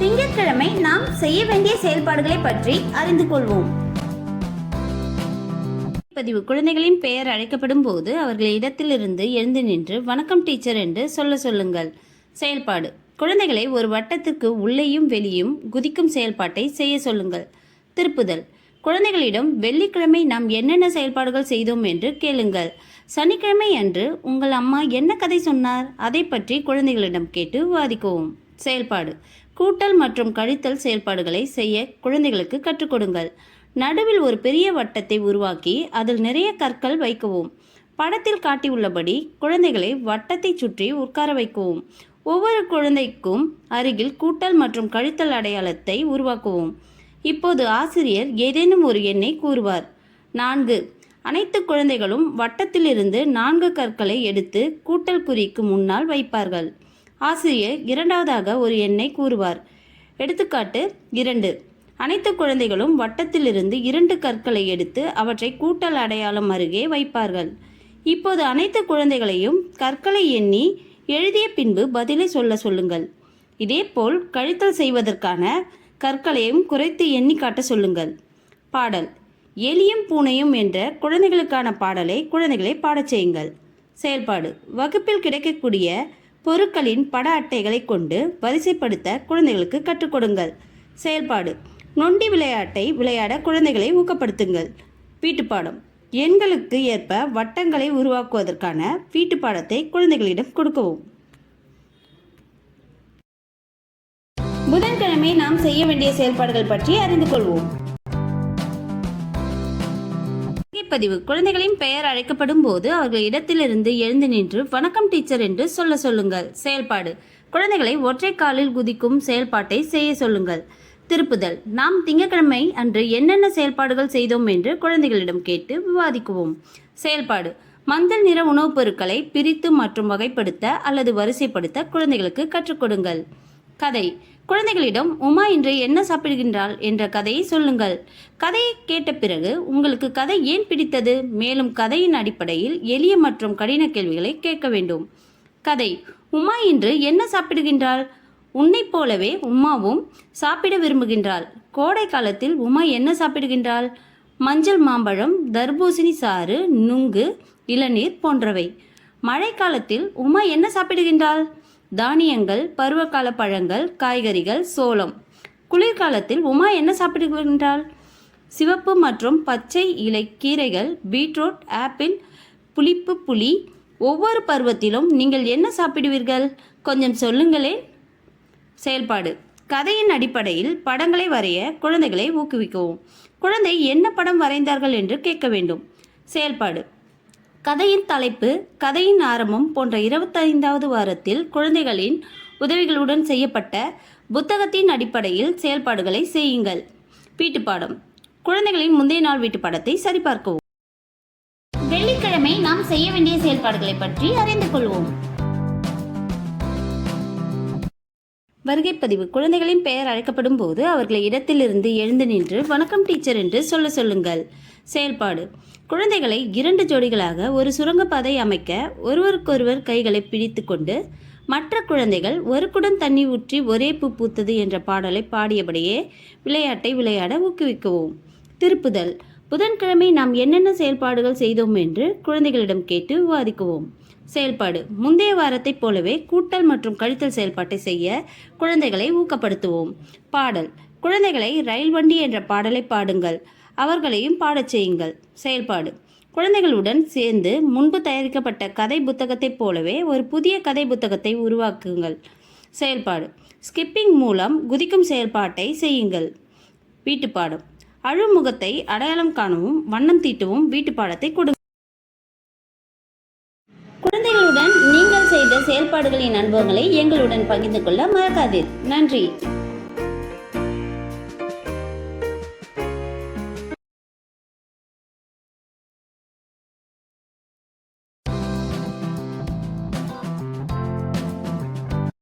திங்கட்கிழமை நாம் செய்ய வேண்டிய செயல்பாடுகளை பற்றி அறிந்து கொள்வோம். பதிவு குழந்தைகளின் பெயர் அழைக்கப்படும் போது அவர்கள் இடத்திலிருந்து எழுந்து நின்று வணக்கம் டீச்சர் என்று சொல்ல சொல்லுங்கள். செயல்பாடு. குழந்தைகளை ஒரு வட்டத்திற்கு உள்ளேயும் வெளியும் குதிக்கும் செயல்பாட்டை செய்ய சொல்லுங்கள். திருப்புதல். குழந்தைகளிடம் வெள்ளிக்கிழமை நாம் என்னென்ன செயல்பாடுகள் செய்தோம் என்று கேளுங்கள். சனிக்கிழமை அன்று உங்கள் அம்மா என்ன கதை சொன்னார்? அதை பற்றி குழந்தைகளிடம் கேட்டு வாதிக்கவும். செயல்பாடு. கூட்டல் மற்றும் கழித்தல் செயல்பாடுகளை செய்ய குழந்தைகளுக்கு கற்றுக் கொடுங்கள். நடுவில் ஒரு பெரிய வட்டத்தை உருவாக்கி அதில் நிறைய கற்கள் வைக்கவும். படத்தில் காட்டியுள்ளபடி குழந்தைகளை வட்டத்தை சுற்றி உட்கார வைக்கவும். ஒவ்வொரு குழந்தைக்கும் அருகில் கூட்டல் மற்றும் கழித்தல் அடையாளத்தை உருவாக்குவோம். இப்போது ஆசிரியர் ஏதேனும் ஒரு எண்ணை கூறுவார். நான்கு. அனைத்து குழந்தைகளும் வட்டத்திலிருந்து நான்கு கற்களை எடுத்து கூட்டல் குறிக்கு முன்னால் வைப்பார்கள். ஆசிரியர் இரண்டாவதாக ஒரு எண்ணை கூறுவார். எடுத்துக்காட்டு இரண்டு. அனைத்து குழந்தைகளும் வட்டத்திலிருந்து இரண்டு கற்களை எடுத்து அவற்றை கூட்டல் அடையாளம் அருகே வைப்பார்கள். இப்போது அனைத்து குழந்தைகளையும் கற்களை எண்ணி எழுதிய பின்பு பதிலை சொல்ல சொல்லுங்கள். இதேபோல் கழித்தல் செய்வதற்கான கற்களையும் குறைத்து எண்ணி காட்ட சொல்லுங்கள். பாடல். எலியும் பூனையும் என்ற குழந்தைகளுக்கான பாடலை குழந்தைகளை பாடச் செய்யுங்கள். செயல்பாடு. வகுப்பில் கிடைக்கக்கூடிய பொருட்களின் பட அட்டைகளை கொண்டு வரிசைப்படுத்த குழந்தைகளுக்கு கற்றுக் கொடுங்கள். செயல்பாடு. நொண்டி விளையாட்டை விளையாட குழந்தைகளை ஊக்கப்படுத்துங்கள். வீட்டுப்பாடம். எண்களுக்கு ஏற்ப வட்டங்களை உருவாக்குவதற்கான வீட்டுப்பாடத்தை குழந்தைகளிடம் கொடுக்கவும். புதன்கிழமை நாம் செய்ய வேண்டிய செயல்பாடுகள் பற்றி அறிந்து கொள்வோம். பதிவு குழந்தைகளின் பெயர் அழைக்கப்படும் போது அவர்கள் இடத்திலிருந்து எழுந்து நின்று வணக்கம் டீச்சர் என்று சொல்ல சொல்லுங்கள். செயல்பாடு. குழந்தைகளை ஒற்றை காலில் குதிக்கும் செயல்பாட்டை செய்ய சொல்லுங்கள். திருப்புதல். நாம் திங்கட்கிழமை அன்று என்னென்ன செயல்பாடுகள் செய்தோம் என்று குழந்தைகளிடம் கேட்டு விவாதிக்குவோம். செயல்பாடு. மஞ்சள் நிற உணவுப் பொருட்களை பிரித்து மற்றும் வகைப்படுத்த அல்லது வரிசைப்படுத்த குழந்தைகளுக்கு கற்றுக் கொடுங்கள். கதை. குழந்தைகளிடம் உமா இன்று என்ன சாப்பிடுகின்றாள்? என்ற கதையை சொல்லுங்கள். கதையை கேட்ட பிறகு உங்களுக்கு கதை ஏன் பிடித்தது? மேலும் கதையின் அடிப்படையில் எளிய மற்றும் கடின கேள்விகளை கேட்க வேண்டும். கதை உமா இன்று என்ன சாப்பிடுகின்றாள்? உன்னைப் போலவே உமாவும் சாப்பிட விரும்புகின்றாள். கோடை காலத்தில் உமா என்ன சாப்பிடுகின்றாள்? மஞ்சள் மாம்பழம் தர்பூசணி சாறு நுங்கு இளநீர் போன்றவை. மழைக்காலத்தில் உமா என்ன சாப்பிடுகின்றாள்? தானியங்கள் பருவகால பழங்கள் காய்கறிகள் சோளம். குளிர்காலத்தில் உமா என்ன சாப்பிடுகின்றாள் சிவப்பு மற்றும் பச்சை இலை கீரைகள் பீட்ரூட் ஆப்பிள் புளிப்பு புளி. ஒவ்வொரு பருவத்திலும் நீங்கள் என்ன சாப்பிடுவீர்கள்? கொஞ்சம் சொல்லுங்களேன் செயல்பாடு. கதையின் அடிப்படையில் படங்களை வரைய குழந்தைகளை ஊக்குவிக்கவும். குழந்தை என்ன படம் வரைந்தார்கள் என்று கேட்க வேண்டும். செயல்பாடு. கதையின் தலைப்பு கதையின் ஆரம்பம் போன்ற இருபத்தைந்தாவது வாரத்தில் குழந்தைகளின் உதவிகளுடன் செய்யப்பட்ட புத்தகத்தின் அடிப்படையில் செயல்பாடுகளை செய்யுங்கள். வீட்டுப்பாடம் குழந்தைகளின் முந்தைய நாள் வீட்டுப்பாடத்தை சரிபார்க்கவும். வெள்ளிக்கிழமை நாம் செய்ய வேண்டிய செயல்பாடுகளை பற்றி அறிந்து கொள்வோம். வருகை பதிவு. குழந்தைகளின் பெயர் அழைக்கப்படும் போது அவர்களை இடத்திலிருந்து எழுந்து நின்று வணக்கம் டீச்சர் என்று சொல்ல சொல்லுங்கள். செயல்பாடு. குழந்தைகளை இரண்டு ஜோடிகளாக ஒரு சுரங்கப்பாதை அமைக்க ஒருவருக்கொருவர் கைகளை பிடித்து கொண்டு மற்ற குழந்தைகள் ஒரு குடம் தண்ணி ஊற்றி ஒரே பூ பூத்தது என்ற பாடலை பாடியபடியே விளையாட்டை விளையாட ஊக்குவிக்கவும். திருப்புதல். புதன்கிழமை நாம் என்னென்ன செயல்பாடுகள் செய்தோம் என்று குழந்தைகளிடம் கேட்டு விவாதிக்குவோம். செயல்பாடு. முந்தைய வாரத்தைப் போலவே கூட்டல் மற்றும் கழித்தல் செயல்பாட்டை செய்ய குழந்தைகளை ஊக்கப்படுத்துவோம். பாடல். குழந்தைகளை ரயில் வண்டி என்ற பாடலை பாடுங்கள். அவர்களையும் பாடச் செய்யுங்கள். செயல்பாடு. குழந்தைகளுடன் சேர்ந்து முன்பு தயாரிக்கப்பட்ட கதை புத்தகத்தைப் போலவே ஒரு புதிய கதை புத்தகத்தை உருவாக்குங்கள். செயல்பாடு. ஸ்கிப்பிங் மூலம் குதிக்கும் செயல்பாட்டை செய்யுங்கள். வீட்டுப்பாடம். அழுமுகத்தை அடையாளம் காணவும் வண்ணம் தீட்டவும் வீட்டுப்பாடத்தை கொடு குழந்தைகளுடன் நீங்கள் செய்த செயல்பாடுகளின் அனுபவங்களை எங்களுடன் பகிர்ந்து கொள்ள மறக்காதீர். நன்றி.